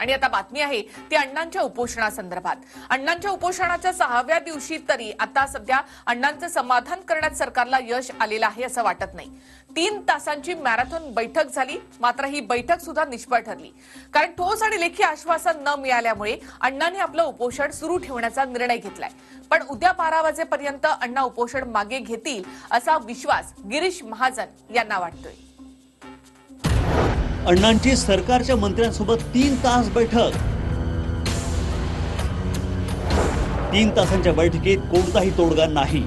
आणि आता बातमी आहे ती अण्णांच्या उपोषणासंदर्भात. अण्णांच्या उपोषणाच्या सहाव्या दिवशी तरी आता सध्या अण्णांचं समाधान करण्यात सरकारला यश आलेलं आहे असं वाटत नाही. तीन तासांची मॅरेथॉन बैठक झाली मात्र ही बैठक सुद्धा निष्फळ ठरली. कारण ठोस आणि लेखी आश्वासन न मिळाल्यामुळे अण्णांनी आपलं उपोषण सुरू ठेवण्याचा निर्णय घेतलाय. पण उद्या बारा वाजेपर्यंत अण्णा उपोषण मागे घेतील असा विश्वास गिरीश महाजन यांना वाटतोय. अण्णांची सरकारच्या मंत्र्यांसोबत तीन तास बैठक. तीन तासांच्या बैठकीत कोणताही तोडगा नाही.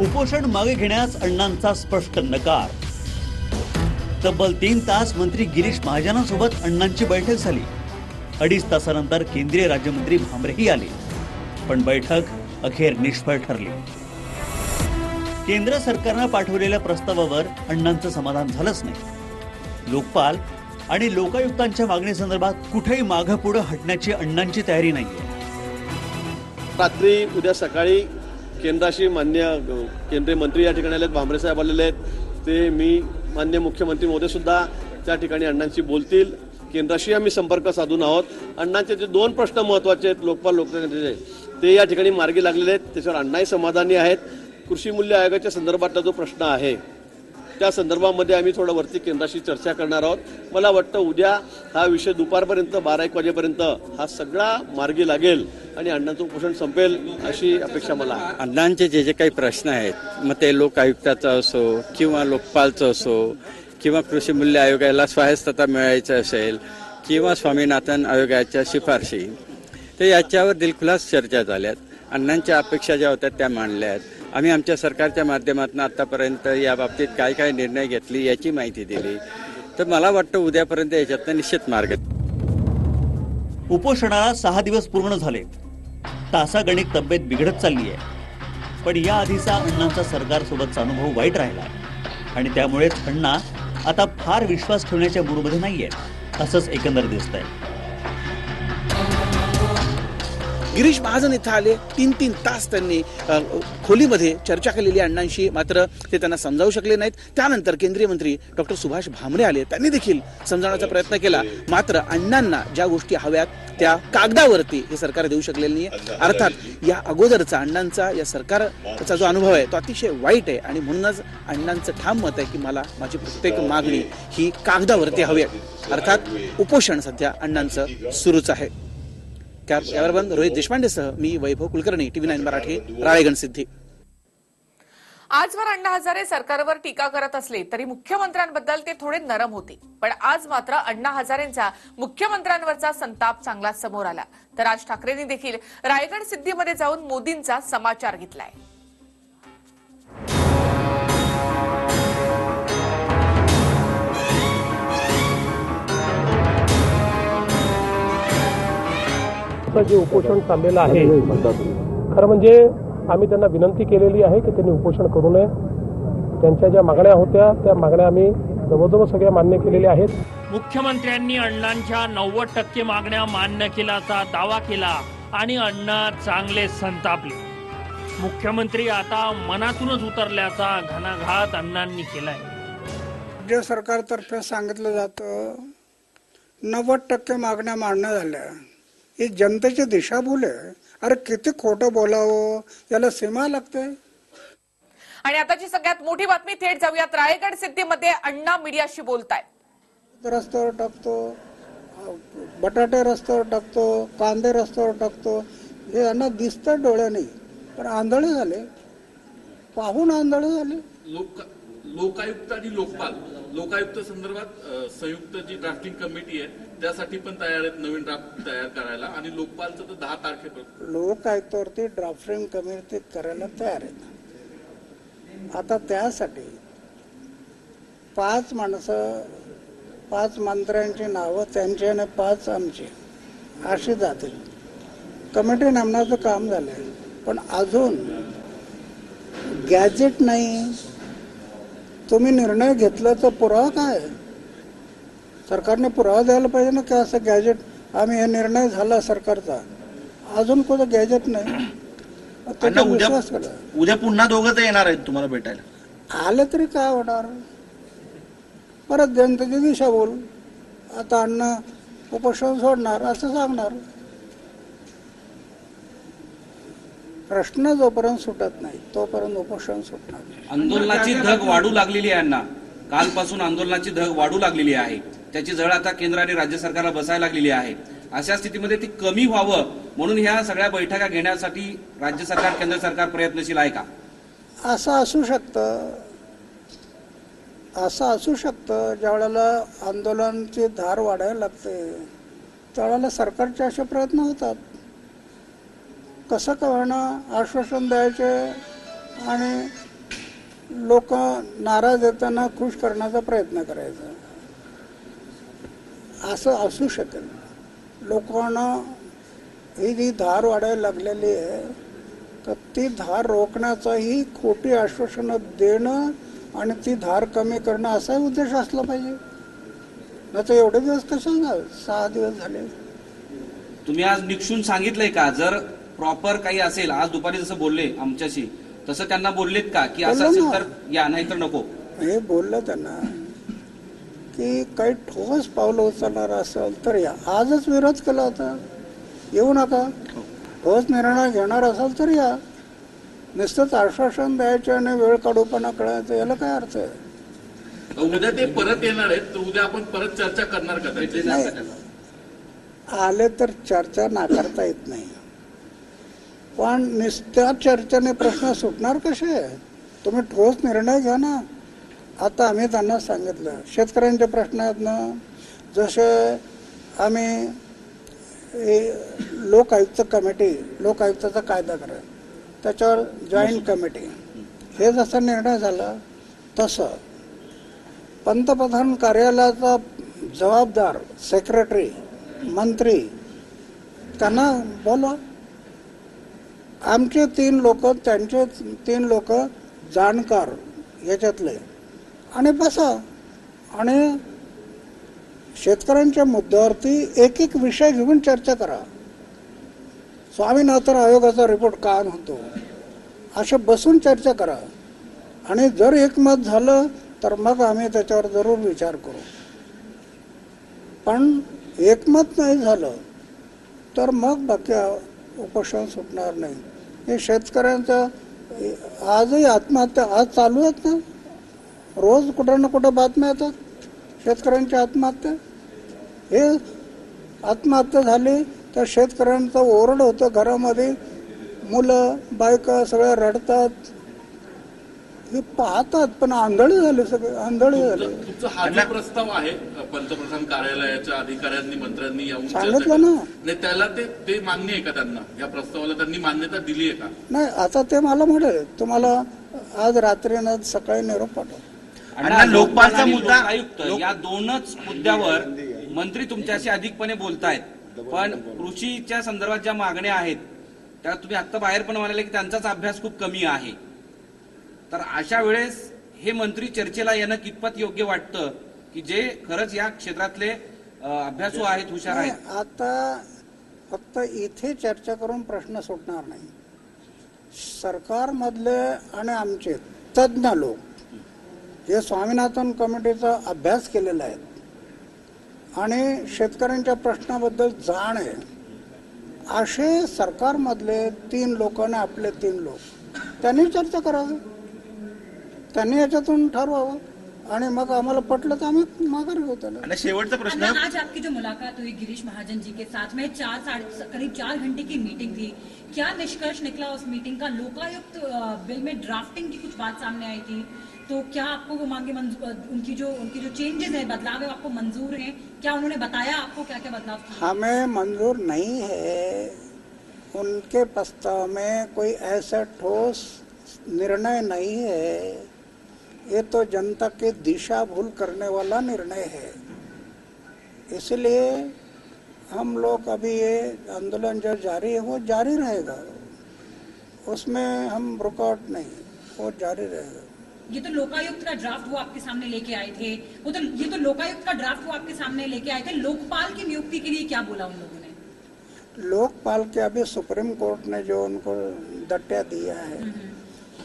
उपोषण मागे घेण्यास अण्णांचा स्पष्ट नकार. तब्बल तीन तास मंत्री गिरीश महाजनांसोबत अण्णांची बैठक झाली. अडीच तासानंतर केंद्रीय राज्यमंत्री भामरेही आले. पण बैठक अखेर निष्फळ ठरली. केंद्र सरकारनं पाठवलेल्या प्रस्तावावर अण्णांचं समाधान झालंच नाही. लोकपाल आणि लोकायुक्तांच्या मागणीसंदर्भात कुठेही मागं पुढं हटण्याची अण्णांची तयारी नाही रात्री उद्या सकाळी केंद्राशी मान्य केंद्रीय मंत्री या ठिकाणी आलेत भांबरे साहेब आलेले आहेत. ते मी मान्य मुख्यमंत्री मोदी सुद्धा त्या ठिकाणी अण्णांशी बोलतील. केंद्राशी आम्ही संपर्क साधून आहोत. अण्णांचे जे दोन प्रश्न महत्त्वाचे आहेत लोकपाल लोकतंत्राचे ते या ठिकाणी मार्गी लागलेले आहेत. त्याच्यावर अण्णाही समाधानी आहेत. कृषी मूल्य आयोगाच्या संदर्भातला जो प्रश्न आहे त्या संदर्भामध्ये आम्ही थोडं वरती केंद्राशी चर्चा करणार आहोत. मला वाटतं उद्या हा विषय दुपारपर्यंत बारा एक वाजेपर्यंत हा सगळा मार्गी लागेल आणि अण्णांचं उपोषण संपेल अशी अपेक्षा मला आहे. अण्णांचे जे जे काही प्रश्न आहेत मग ते लोक आयुक्ताचा असो किंवा लोकपालचं असो किंवा कृषी मूल्य आयोगाला स्वायत्तता मिळायचं असेल किंवा स्वामीनाथन आयोगाच्या शिफारशी तर याच्यावर दिलखुलास चर्चा झाल्यात. अण्णांच्या अपेक्षा ज्या होत्या त्या मांडल्या आहेत. आम्ही आमच्या सरकारच्या माध्यमातून आतापर्यंत या बाबतीत काय काय निर्णय घेतली याची माहिती दिली. तर मला वाटतं उद्यापर्यंत याच्यातनं निश्चित मार्ग उपोषणाला सहा दिवस पूर्ण झाले. तासागणिक तब्येत बिघडत चालली आहे. पण या आधीचा अण्णांचा सरकारसोबतचा अनुभव वाईट राहिला. आणि त्यामुळेच अण्णा आता फार विश्वास ठेवण्याच्या मूडमध्ये नाहीयेत असंच एकंदर दिसत आहे गिरीश महाजन इथं आले. तीन तीन तास त्यांनी खोलीमध्ये चर्चा केलेली अण्णांशी. मात्र ते त्यांना समजावू शकले नाहीत. त्यानंतर केंद्रीय मंत्री डॉक्टर सुभाष भामरे आले. त्यांनी देखील समजावण्याचा प्रयत्न केला. मात्र अण्णांना ज्या गोष्टी हव्यात त्या कागदावरती हे सरकार देऊ शकलेलं नाही अर्थात या अगोदरचा अण्णांचा या सरकारचा जो अनुभव आहे तो अतिशय वाईट आहे. आणि म्हणूनच अण्णांचं ठाम मत आहे की मला माझी प्रत्येक मागणी ही कागदावरती हवी आहे. अर्थात उपोषण सध्या अण्णांचं सुरूच आहे. कॅमेरामन रोहित देशपांडेसह मी वैभव कुलकर्णी टीव्ही नाईन मराठी राळेगण सिद्धी. आजवर अण्णा हजारे सरकारवर टीका करत असले तरी मुख्यमंत्र्यांबद्दल ते थोडे नरम होते. पण आज मात्र अण्णा हजारेंचा मुख्यमंत्र्यांवरचा संताप चांगलाच समोर आला. तर राज ठाकरेंनी देखील रायगड सिद्धीमध्ये जाऊन मोदींचा समाचार घेतलाय. चं जे उपोषण चाललेलं आहे खरं म्हणजे आम्ही त्यांना विनंती केलेली आहे की त्यांनी उपोषण करू नये. त्यांच्या ज्या मागण्या होत्या त्या मागण्या आम्ही जवळजवळ सगळ्या मान्य केलेल्या आहेत. मुख्यमंत्र्यांनी अण्णांच्या नव्वद टक्के मागण्या मान्य केल्याचा दावा केला आणि अण्णा चांगले संतापले. मुख्यमंत्री आता मनातूनच उतरल्याचा घणाघात अण्णांनी केलाय. राज्य सरकारतर्फे सांगितलं जातं नव्वद टक्के मागण्या मान्य झाल्या. ही जनतेची दिशाभूल आहे अरे किती खोटं बोलावं. याला सीमा लागते. आणि आताची सगळ्यात मोठी बातमी थेट जाऊयात. रायगड सिद्धीमध्ये अण्णा मीडियाशी बोलतायत. रस्त्यावर टाकतो. बटाटे रस्त्यावर टाकतो. कांदे रस्त्यावर टाकतो. हे यांना दिसतं डोळ्याने. पण आंधळे झाले. पाहून आंधळे झाले. लोक लोकायुक्त आणि लोकपाल. लोकायुक्त संदर्भात संयुक्त जी ड्राफ्टिंग कमिटी आहे त्यासाठी पण तयार आहेत नवीन ड्राफ्ट तयार करायला. आणि लोकपालचं तर दहा तारखेपर्यंत. लोक आयुक्तावरती ड्राफ्टिंग कमिटी करायला तयार आहेत. आता त्यासाठी पाच माणसं पाच मंत्र्यांची नावं त्यांची आणि पाच आमची अशी जातील. कमिटी नेमण्याचं काम झालं आहे पण अजून गॅजेट नाही. तुम्ही निर्णय घेतल्याचा पुरावा काय आहे? सरकारने पुरावा द्यायला पाहिजे ना की असं गॅजेट आम्ही हे निर्णय झाला सरकारचा. अजून कोणतं गॅजेट नाही. उद्या विश्वास करा. उद्या पुन्हा दोघं तर येणार आहेत तुम्हाला भेटायला. आलं तरी काय होणार? परत जनतेची दिशाभूल आता अन्न उपोषण सोडणार असं सांगणार. प्रश्न जोपर्यंत सुटत नाही तोपर्यंत उपोषण सुटणार. नाही. आंदोलनाची धग वाढू लागलेली आहे अण्णा. कालपासून आंदोलनाची धग वाढू लागलेली आहे. त्याची झळ आता केंद्र आणि राज्य सरकारला बसायला लागलेली आहे. अशा स्थितीमध्ये ती कमी व्हावं म्हणून ह्या सगळ्या बैठका घेण्यासाठी राज्य सरकार केंद्र सरकार प्रयत्नशील आहे का? असं असू शकतं. असं असू शकतं ज्या वेळेला आंदोलनाची धार वाढायला लागते त्यावेळेला सरकारचे असे प्रयत्न होतात. कसं करणं आश्वासन द्यायचे आणि लोक नाराज येताना खुश करण्याचा प्रयत्न करायचा. असं असू शकेल लोकांना ही जी धार वाढायला लागलेली आहे तर ती धार रोखण्याचाही खोटी आश्वासनं देणं आणि ती धार कमी करणं असाही उद्देश असला पाहिजे. नाही तर एवढे दिवस कशाला झाले सहा दिवस झाले. तुम्ही आज निक्षून सांगितलंय का? जर प्रॉपर काही असेल आज दुपारी जसं बोलले आमच्याशी तसं त्यांना बोललेत का? की असं असेल. तर या नाही तर नको. हे बोललं त्यांना. की काही ठोस पावलं उचलणार असेल तर या. आजच विरोध केला होता. येऊ नका. ठोस निर्णय घेणार असाल तर या. नुसतंच आश्वासन द्यायचे आणि वेळ काढूपणा कळायचं याला काय अर्थ आहे? उद्या ते परत येणार आहेत तर उद्या आपण परत चर्चा करणार का आले तर चर्चा नाकारता येत नाही. पण नुसत्या चर्चेने प्रश्न सुटणार कसे? तुम्ही ठोस निर्णय घ्या ना. आता आम्ही त्यांना सांगितलं. शेतकऱ्यांचे प्रश्न आहेत ना जसे आम्ही लोकायुक्त कमिटी लोकायुक्ताचा कायदा करा त्याच्यावर जॉईंट कमिटी. हे जसा निर्णय झाला तसं. पंतप्रधान कार्यालयाचा जबाबदार सेक्रेटरी मंत्री त्यांना बोलवा. आमचे तीन लोक त्यांचे तीन लोक जाणकार याच्यातले. आणि बसा. आणि शेतकऱ्यांच्या मुद्द्यावरती एक एक विषय घेऊन चर्चा करा. स्वामीनाथन आयोगाचा रिपोर्ट काय म्हणतो? अशा बसून चर्चा करा. आणि जर एकमत झालं तर मग आम्ही त्याच्यावर जरूर विचार करू. पण एकमत नाही झालं तर मग बाकी उपोषण सुटणार नाही. हे शेतकऱ्यांचं आजही आत्महत्या आज चालू आहेत ना? रोज कुठं ना कुठं बातम्या येतात. शेतकऱ्यांची आत्महत्या. हे आत्महत्या झाली तर शेतकऱ्यांचं ओरड होतं घरामध्ये. मुलं बायका सगळ्या रडतात. हे पाहतात पण आंधळी झाले सगळे आंधळी झाले. तुमचा हा जो प्रस्ताव आहे पंतप्रधान कार्यालयाच्या अधिकाऱ्यांनी मंत्र्यांनी येऊन सांगितलं. ना. नाही त्याला ते ते मान्य आहे का त्यांना? या प्रस्तावाला त्यांनी मान्यता दिली आहे का? नाही आता ते मला म्हणेल तुम्हाला आज रात्रीनं सकाळी निरोप पाठव. अण्णा लोकपालचा मुद्दा आयुक्त या दोनच मुद्द्यावर मंत्री तुमच्याशी अधिकपणे बोलतायत. पण कृषीच्या संदर्भात ज्या मागण्या आहेत त्या तुम्ही आता बाहेर पण म्हणाले की त्यांचाच अभ्यास खूप कमी आहे. तर अशा वेळेस हे मंत्री चर्चेला येणं कितपत योग्य वाटतं? की जे खरंच या क्षेत्रातले अभ्यासू आहेत हुशार आहेत. आता फक्त इथे चर्चा करून प्रश्न सुटणार नाही. सरकारमधले आणि आमचे तज्ज्ञ लोक हे स्वामीनाथन कमिटीचा अभ्यास केलेला आहे. आणि शेतकऱ्यांच्या प्रश्नाबद्दल जाण आहे. असे सरकारमधले तीन लोक आणि आपले तीन लोक त्यांनी चर्चा करावी. त्यांनी याच्यातून ठरवावं. आणि मग आम्हाला पटलं तर आम्ही माघार घेऊ त्याला आणि शेवटचा प्रश्न अन्ना, आज आपकी जो मुलाकात हुई गिरीश महाजन जी के साथ में चार साढ़े करीब चार घंटे की मीटिंग थी। क्या निष्कर्ष निकला उस मीटिंग का? लोकायुक्त अ, बिल में ड्राफ्टिंग की कुछ बात सामने आई थी। तो क्या आपको वो मांगे मंजूर अ, उनकी जो उनकी जो चेंजेस है बदलाव है वो आपको मंजूर है? क्या उन्होंने बताया आपको क्या क्या बदलाव किए हमें मंजूर नहीं है। उनके प्रस्ताव में कोई ऐसा ठोस निर्णय नहीं है। ये तो जनता की दिशा भूल करने वाला निर्णय है। इसलिए हम लोग अभी ये आंदोलन जो जारी है वो जारी रहेगा। उसमें हम रुकावट नहीं वो जारी रहेगा। ये तो लोकायुक्त का ड्राफ्ट वो आपके सामने लेके आए थे। वो तो ये तो लोकायुक्त का ड्राफ्ट वो आपके सामने लेके आए थे। लोकपाल की नियुक्ति के लिए क्या बोला उन लोगों ने? लोकपाल के अभी सुप्रीम कोर्ट ने जो उनको दट्या दिया है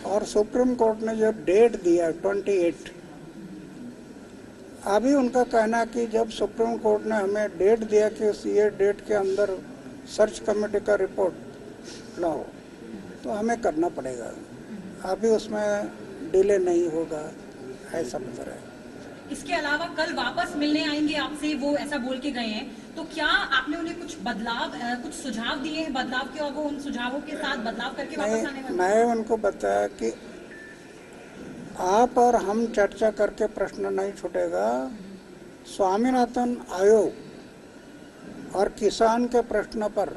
और सुप्रीम कोर्ट ने जो डेट दिया, ट्वेंटी एट, अभी उनका कहना कि जब सुप्रीम कोर्ट ने हमें डेट दिया कि उस ये डेट के अंदर सर्च कमेटी का रिपोर्ट लाओ तो हमें करना पड़ेगा। अभी उसमें डिले नहीं होगा, ऐसा बता रहा इसके अलावा कल वापस मिलने आएँगे आपसे, वो ऐसा बोल के गए हैं। तो क्या आपने उन्हें कुछ बदलाव कुछ सुझाव दिए हैं बदलाव के और वो उन सुझावों के साथ बदलाव करके वापस आने वाले मैं उनको बताया कि आप और हम चर्चा करके प्रश्न नहीं छूटेगा। स्वामीनाथन आयोग और किसान के प्रश्न पर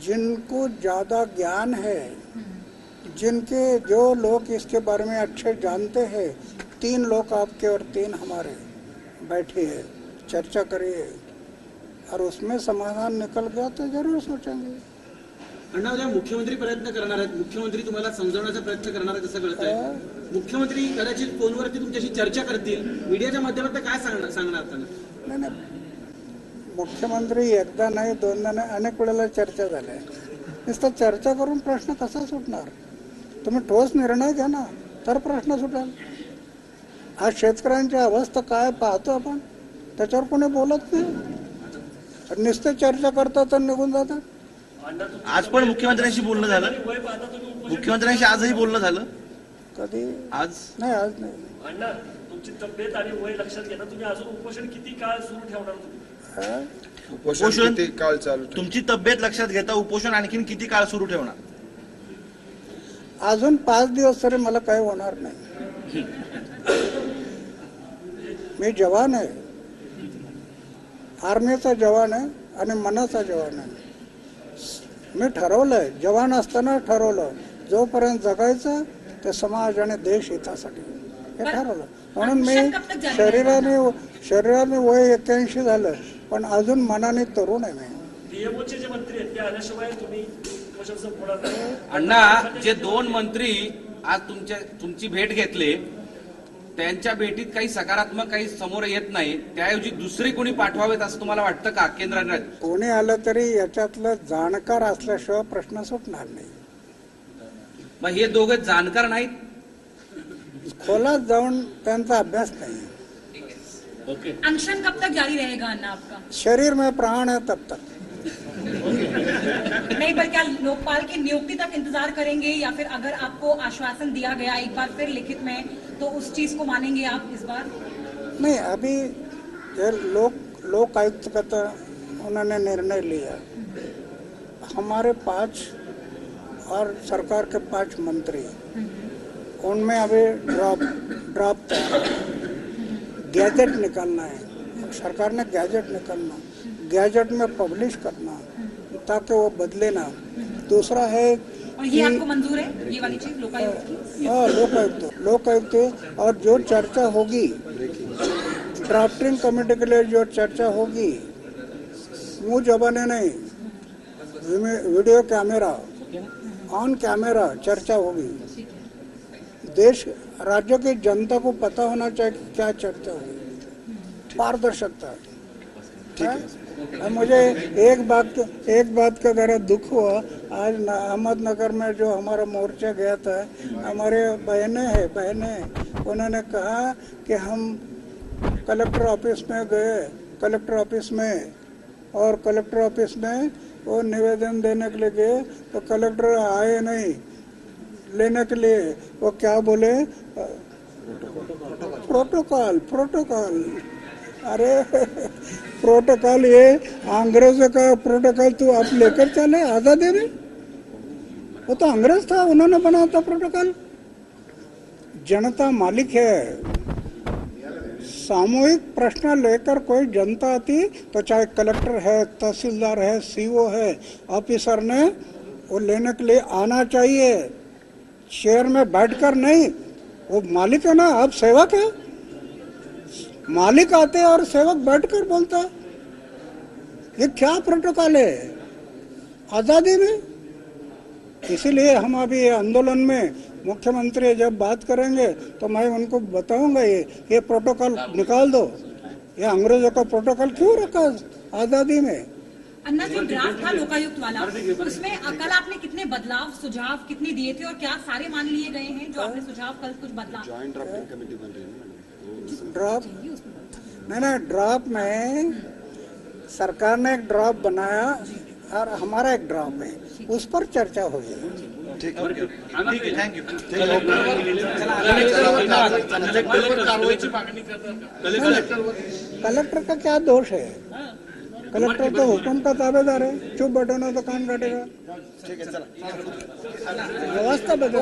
जिनको ज़्यादा ज्ञान है जिनके जो लोग इसके बारे में अच्छे जानते हैं तीन लोग आपके और तीन हमारे बैठे हैं चर्चा करिए। और उसमें समाधान निकल गया तो जरूर सोचेंगे। अण्णा उद्या मुख्यमंत्री प्रयत्न करणार आहेत. मुख्यमंत्री तुम्हाला समजवण्याचा प्रयत्न करणार आहेत असं कळत आहे मुख्यमंत्री कदाचित फोनवरती तुमच्याशी चर्चा करतील. मीडियाच्या माध्यमातून काय सांगणार सांगणार त्यांना? नाही नाही. मुख्यमंत्री एकदा नाही दोनदा नाही अनेक वेळेला चर्चा झाल्या. नुसतं चर्चा करून प्रश्न कसा सुटणार? तुम्ही ठोस निर्णय घ्या ना तर प्रश्न सुटेल. आज शेतकऱ्यांची अवस्था काय पाहतो आपण? त्याच्यावर कोणी बोलत नाही. नुसते चर्चा करतात आणि निघून जातात. आज पण मुख्यमंत्र्यांशी बोलणं झालं. मुख्यमंत्र्यांशी आजही बोलणं झालं. कधी? आज? नाही आज नाही. तुमची तब्येत आणि वय लक्षात घेता तुम्ही अजून उपोषण किती काळ सुरू ठेवणार तुम्ही? उपोषण काळ चालू तुमची तब्येत लक्षात घेता उपोषण आणखीन किती काळ सुरू ठेवणार? अजून पाच दिवस तरी मला काही होणार नाही. मी जवान आहे. आर्मीचा जवान आहे आणि मनाचा जवान आहे. मी ठरवलंय जवान असताना ठरवलं जोपर्यंत जगायचं ते समाज आणि देश हितासाठी. हे ठरवलं. म्हणून मी शरीराने शरीराने वय एक्क्याऐंशी झालं पण अजून मनाने तरुण आहे मी. अण्णा जे दोन मंत्री आज तुमच्या तुमची भेट घेतली त्यांच्या भेटीत काही सकारात्मक काही समोर येत नाही. त्याऐवजी दुसरे कोणी पाठवावेत असं तुम्हाला वाटतं का केंद्र आणि राज्य? कोणी आलं तरी याच्यातलं जाणकार असल्याशिवाय प्रश्न सुटणार नाही. मग हे दोघं जाणकार नाहीत? खोलात जाऊन त्यांचा अभ्यास नाही. अनशन कब तक जारी रहेगा आपका? शरीर में प्राण है तब तक. नहीं पर क्या लोकपाल की नियुक्ति तक इंतजार करेंगे या फिर अगर आपको आश्वासन दिया गया एक बार फिर लिखित में तो उस चीज़ को मानेंगे आप इस बार? नहीं, अभी लोक लोक आयुक्त का तो उन्होंने निर्णय लिया। हमारे पाँच और सरकार के पाँच मंत्री, उनमें अभी ड्रॉप ड्रॉप था। गैजेट निकालना है। सरकार ने गैजेट निकालना, गैजेट में पब्लिश करना, ताकि वो बदले ना। दूसरा है और ये आपको मंजूर है? ये वाली चीज़ लोकायुक्त की? हाँ लोकायुक्त लोकायुक्त और जो चर्चा होगी ड्राफ्टिंग कमेटी के लिए जो चर्चा होगी मुँह जबाने नहीं वीडियो कैमरा ऑन कैमरा चर्चा होगी। देश राज्य की जनता को पता होना चाहिए कि क्या चर्चा होगी। पारदर्शकता मुझे एक बात एक बात का जरा दुख हुआ। आज अहमदनगर में जो हमारा मोर्चा गया था, हमारे बहनें हैं, बहनें उन्होंने कहा कि हम कलेक्टर ऑफ़िस में गए, कलेक्टर ऑफ़िस में। और कलेक्टर ऑफ़िस में वो निवेदन देने के लिए गए तो कलेक्टर आए नहीं। लेने के लिए वो क्या बोले? Protocol protocol. अरे प्रोटोकॉल, ये अंग्रेज़ों का प्रोटोकॉल तू आप लेकर चले, आज़ादी में वो तो अंग्रेज़ था, उन्होंने बनाया था प्रोटोकॉल। जनता मालिक है। सामूहिक प्रश्न लेकर कोई जनता आती तो चाहे कलेक्टर है, तहसीलदार है सीओ है, ऑफिसर ने वो लेने के लिए आना चाहिए। चेयर में बैठकर नहीं, वो मालिक है ना, आप सेवक है। मालिक आते हैं और सेवक बैठकर बोलता है ये क्या प्रोटोकॉल है? आज़ादी में? इसीलिए हम अभी आंदोलन में मुख्यमंत्री जब बात करेंगे तो मैं उनको बताऊँगा ये ये प्रोटोकॉल निकाल दो। ये अंग्रेज़ों का प्रोटोकॉल क्यों रखा आज़ादी में? अन्ना जो ड्राफ्ट था लोकायुक्त वाला उसमें कल आपने कितने बदलाव सुझाव कितने दिए थे और क्या सारे मान लिए गए हैं जो आपने सुझाव कल कुछ बदलाव ड्राफ्ट नहीं ना ड्राफ्ट में सरकार ने एक ड्राफ्ट बनाया और हमारा एक ड्राफ्ट है। उस पर चर्चा होगी कलेक्टर का क्या दोष है? कलेक्टर तो हुक्म का ताबेदार है। चुप बैठो ना तो कान काटेगा व्यवस्था बदल।